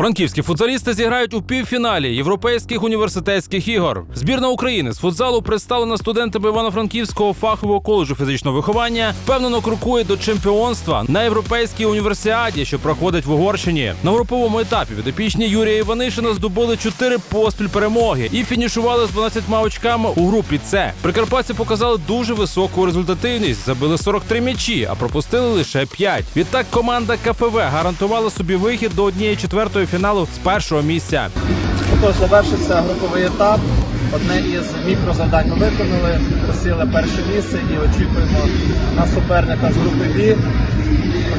Франківські футзалісти зіграють у півфіналі європейських університетських ігор. Збірна України з футзалу, представлена студентами Івано-Франківського фахового коледжу фізичного виховання, впевнено крокує до чемпіонства на європейській універсіаді, що проходить в Угорщині. На груповому етапі підопічні Юрія Іванишина здобули чотири поспіль перемоги і фінішували з 12 очками у групі С. Прикарпатці показали дуже високу результативність, забили 43 м'ячі, а пропустили лише 5. Відтак команда КФВ гарантувала собі вихід до однієї четвертої фіналу з першого місця. Тож завершився груповий етап. Одне із мікрозавдань ми виконали, посіли перше місце і очікуємо на суперника з групи Б.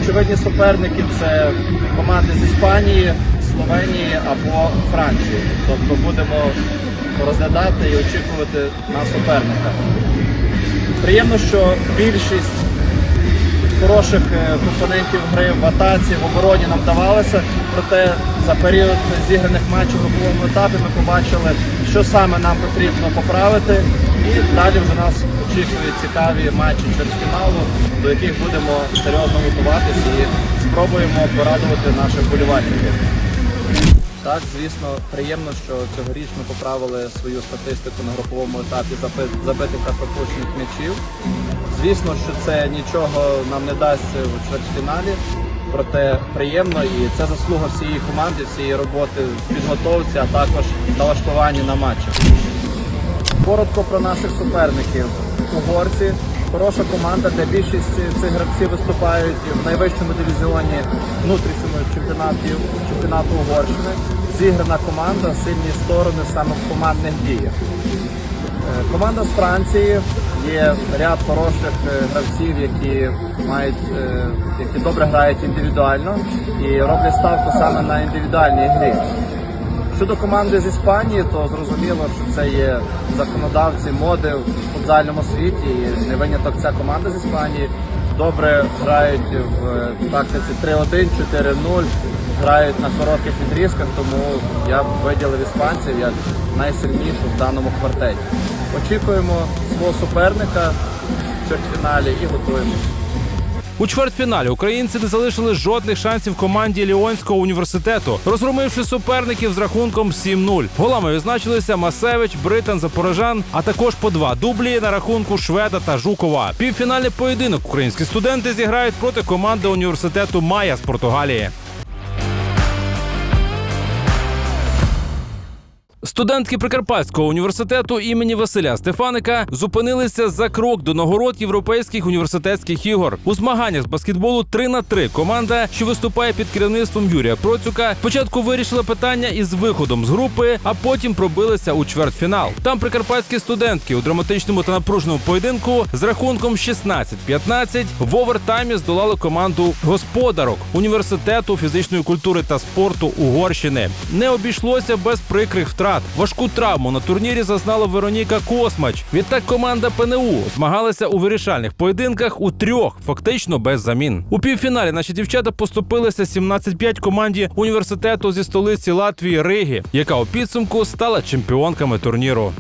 Очевидні суперники це команди з Іспанії, Словенії або Франції. Тобто будемо розглядати і очікувати на суперника. Приємно, що більшість хороших е, компонентів гри в атаці, в обороні нам давалося. Проте за період зіграних матчів в груповому етапі ми побачили, що саме нам потрібно поправити. І далі вже нас очікують цікаві матчі чвертьфіналу, до яких будемо серйозно готуватися і спробуємо порадувати наших вболівальників. Так, звісно, приємно, що цьогоріч ми поправили свою статистику на груповому етапі забитих та пропущених м'ячів. Звісно, що це нічого нам не дасть в чвертьфіналі, проте приємно і це заслуга всієї команди, всієї роботи в підготовці, а також налаштуванні на матчі. Коротко про наших суперників. Угорці. Хороша команда, де більшість цих гравців виступають в найвищому дивізіоні внутрішньому чемпіонаті, чемпіонату Угорщини. Зіграна команда, сильні сторони саме в командних діях. Е, Команда з Франції є ряд хороших е, гравців, які мають е, які добре грають індивідуально і роблять ставку саме на індивідуальній грі. Щодо команди з Іспанії, то зрозуміло, що це є законодавці моди в футзальному світі. І не виняток ця команда з Іспанії. Добре грають в е, тактиці 3-1, 4-0, грають на коротких відрізках, тому я б виділив іспанців як найсильнішу в даному квартеті. Очікуємо свого суперника в чвертьфіналі і готуємося. У чвертьфіналі українці не залишили жодних шансів команді Ліонського університету, розгромивши суперників з рахунком 7-0. Голами відзначилися Масевич, Британ, Запорожан, а також по два дублі на рахунку Шведа та Жукова. Півфінальний поєдинок українські студенти зіграють проти команди університету Майя з Португалії. Студентки Прикарпатського університету імені Василя Стефаника зупинилися за крок до нагород європейських університетських ігор. У змаганнях з баскетболу 3 на 3 команда, що виступає під керівництвом Юрія Процюка, спочатку вирішила питання із виходом з групи, а потім пробилися у чвертьфінал. Там прикарпатські студентки у драматичному та напруженому поєдинку з рахунком 16-15 в овертаймі здолали команду господарок університету фізичної культури та спорту Угорщини. Не обійшлося без прикрих втрат. Важку травму на турнірі зазнала Вероніка Космач. Відтак команда ПНУ змагалася у вирішальних поєдинках у трьох, фактично без замін. У півфіналі наші дівчата поступилися 17-5 команді університету зі столиці Латвії Риги, яка у підсумку стала чемпіонками турніру.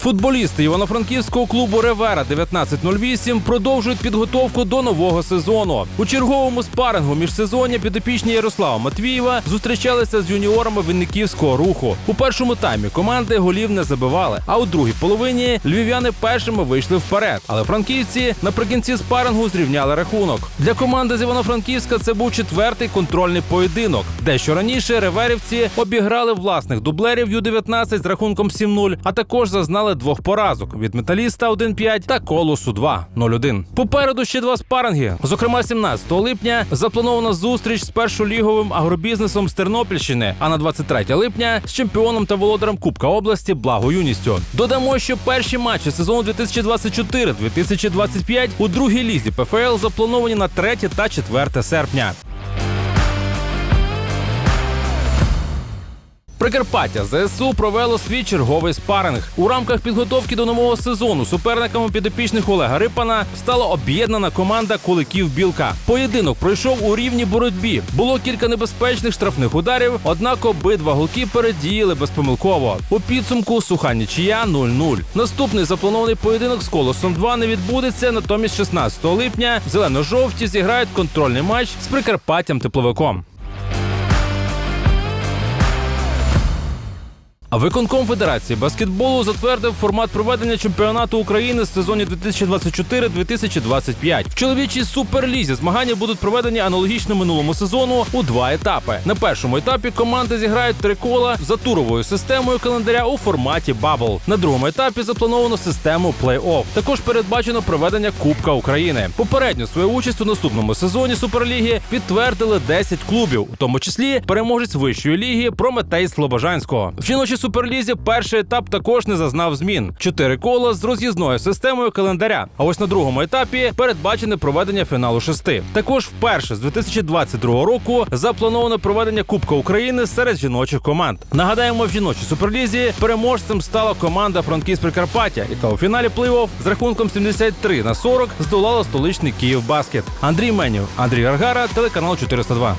Футболісти Івано-Франківського клубу Ревера 1908 продовжують підготовку до нового сезону. У черговому спарингу міжсезоння підопічні Ярослава Матвієва зустрічалися з юніорами Винниківського руху. У першому таймі команди голів не забивали, а у другій половині львів'яни першими вийшли вперед. Але франківці наприкінці спарингу зрівняли рахунок. Для команди з Івано-Франківська це був четвертий контрольний поєдинок. Дещо раніше реверівці обіграли власних дублерів Ю-19 з рахунком 7-0, а також зазнали двох поразок від металіста 1-5 та колосу 2-0-1. Попереду ще два спаринги. Зокрема, 17 липня запланована зустріч з першоліговим агробізнесом з Тернопільщини, а на 23 липня з чемпіоном та володарем Кубка області Благо Юністю. Додамо, що перші матчі сезону 2024-2025 у другій лізі ПФЛ заплановані на 3 та 4 серпня. Прикарпаття ЗСУ провело свій черговий спаринг. У рамках підготовки до нового сезону суперниками підопічних Олега Рипана стала об'єднана команда Куликів Білка. Поєдинок пройшов у рівній боротьбі. Було кілька небезпечних штрафних ударів, однак обидва голкіпери діяли безпомилково. У підсумку суха нічия 0-0. Наступний запланований поєдинок з колосом 2 не відбудеться. Натомість 16 липня зелено-жовті зіграють контрольний матч з Прикарпаттям тепловиком. А виконком Федерації баскетболу затвердив формат проведення чемпіонату України з сезону 2024-2025. В чоловічій суперлізі змагання будуть проведені аналогічно минулому сезону у два етапи. На першому етапі команди зіграють три кола за туровою системою календаря у форматі бабл. На другому етапі заплановано систему плей-офф. Також передбачено проведення Кубка України. Попередньо свою участь у наступному сезоні Суперліги підтвердили 10 клубів, у тому числі переможець вищої ліги Прометей Слобожанського. В жіночій суперлізі перший етап також не зазнав змін: чотири кола з роз'їзною системою календаря. А ось на другому етапі передбачене проведення фіналу шести. Також вперше з 2022 року заплановано проведення Кубка України серед жіночих команд. Нагадаємо, в жіночій суперлізі переможцем стала команда Франківськ Прикарпаття, яка у фіналі плей-офф з рахунком 73 на 40 здолала столичний Київ Баскет. Андрій Менів, Андрій Аргара, телеканал 402.